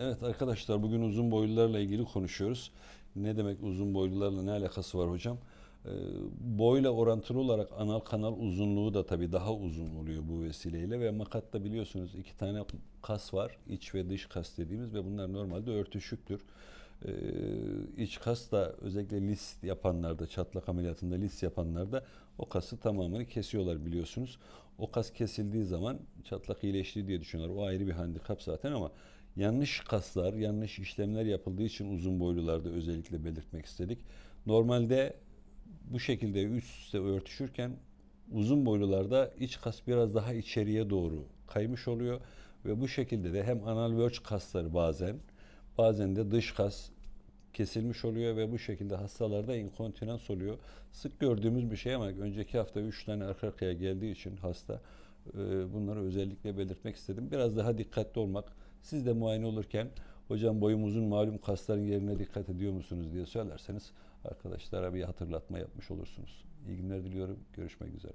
Evet arkadaşlar bugün uzun boylularla ilgili konuşuyoruz. Ne demek uzun boylularla ne alakası var hocam? Ee, boyla orantılı olarak anal kanal uzunluğu da tabii daha uzun oluyor bu vesileyle ve makatta biliyorsunuz iki tane kas var. iç ve dış kas dediğimiz ve bunlar normalde örtüşüktür. Ee, iç kas da özellikle lis yapanlarda, çatlak ameliyatında lis yapanlarda o kası tamamını kesiyorlar biliyorsunuz. O kas kesildiği zaman çatlak iyileştiği diye düşünüyorlar. O ayrı bir handikap zaten ama yanlış kaslar, yanlış işlemler yapıldığı için uzun boylularda özellikle belirtmek istedik. Normalde bu şekilde üst üste örtüşürken uzun boylularda iç kas biraz daha içeriye doğru kaymış oluyor ve bu şekilde de hem anal verge kasları bazen bazen de dış kas kesilmiş oluyor ve bu şekilde hastalarda inkontinans oluyor. Sık gördüğümüz bir şey ama önceki hafta 3 tane arka arkaya geldiği için hasta e, bunları özellikle belirtmek istedim. Biraz daha dikkatli olmak. Siz de muayene olurken hocam boyum uzun malum kasların yerine dikkat ediyor musunuz diye söylerseniz arkadaşlara bir hatırlatma yapmış olursunuz. İyi günler diliyorum. Görüşmek üzere.